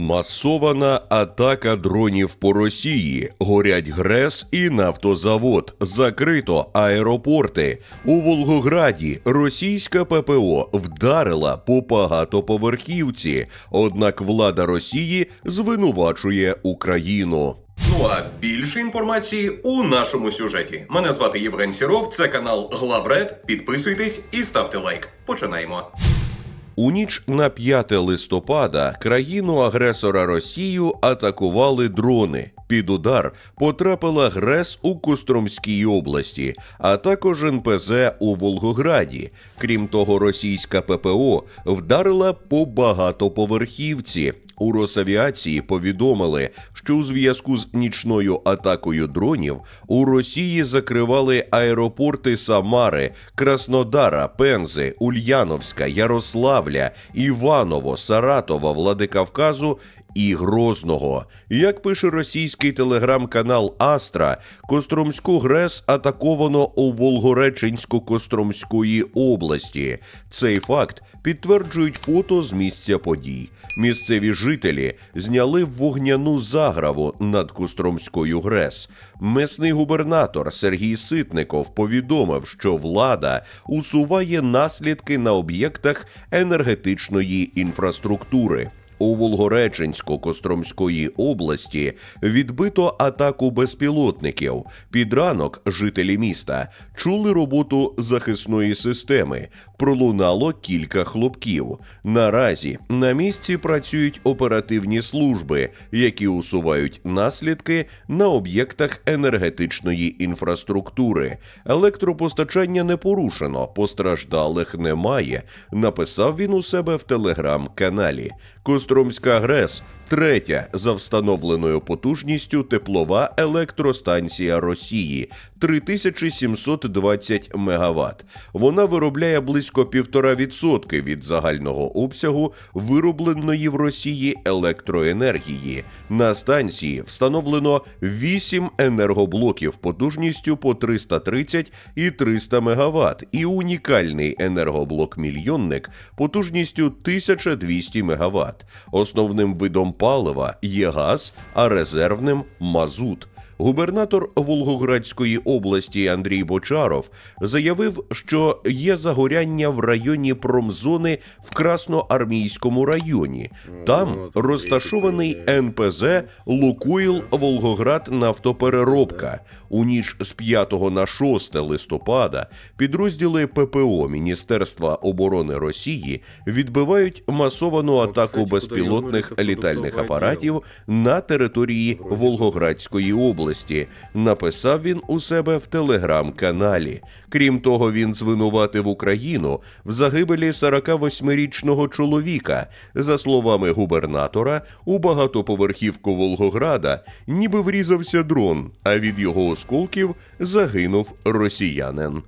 Масована атака дронів по Росії. Горять ГРЕС і нафтозавод. Закрито аеропорти. У Волгограді російська ППО вдарила по багатоповерхівці. Однак влада Росії звинувачує Україну. Ну а більше інформації у нашому сюжеті. Мене звати Євген Сіров, це канал Главред. Підписуйтесь і ставте лайк. Починаємо. У ніч на 5 листопада країну-агресора Росію атакували дрони. Під удар потрапила ГРЕС у Костромській області, а також НПЗ у Волгограді. Крім того, російська ППО вдарила по багатоповерхівці. У Росавіації повідомили, що у зв'язку з нічною атакою дронів у Росії закривали аеропорти Самари, Краснодара, Пензи, Ульяновська, Ярославля, Іваново, Саратова, Владикавказу і Грозного. Як пише російський телеграм-канал Астра, Костромську ГРЕС атаковано у Волгореченсько-Костромської області. Цей факт підтверджують фото з місця подій. Місцеві жителі зняли вогняну заграву над Костромською ГРЕС. Месний губернатор Сергій Ситников повідомив, що влада усуває наслідки на об'єктах енергетичної інфраструктури. У Волгореченсько-Костромської області відбито атаку безпілотників. Під ранок жителі міста чули роботу захисної системи. Пролунало кілька хлопків. Наразі на місці працюють оперативні служби, які усувають наслідки на об'єктах енергетичної інфраструктури. Електропостачання не порушено, постраждалих немає. Написав він у себе в телеграм-каналі. Костромська ГРЕС третя за встановленою потужністю теплова електростанція Росії 3720 МВт. Вона виробляє близько 1,5% від загального обсягу виробленої в Росії електроенергії. На станції встановлено 8 енергоблоків потужністю по 330 і 300 МВт і унікальний енергоблок мільйонник потужністю 1200 МВт. Основним видом палива є газ, а резервним мазут. Губернатор Волгоградської області Андрій Бочаров заявив, що є загоряння в районі промзони в Красноармійському районі. Там розташований НПЗ Лукойл Волгоград Нафтопереробка. У ніч з 5 на 6 листопада підрозділи ППО Міністерства оборони Росії відбивають масовану атаку безпілотних літальних апаратів на території Волгоградської області. Написав він у себе в телеграм-каналі. Крім того, він звинуватив Україну в загибелі 48-річного чоловіка. За словами губернатора, у багатоповерхівку Волгограда ніби врізався дрон, а від його осколків загинув росіянин.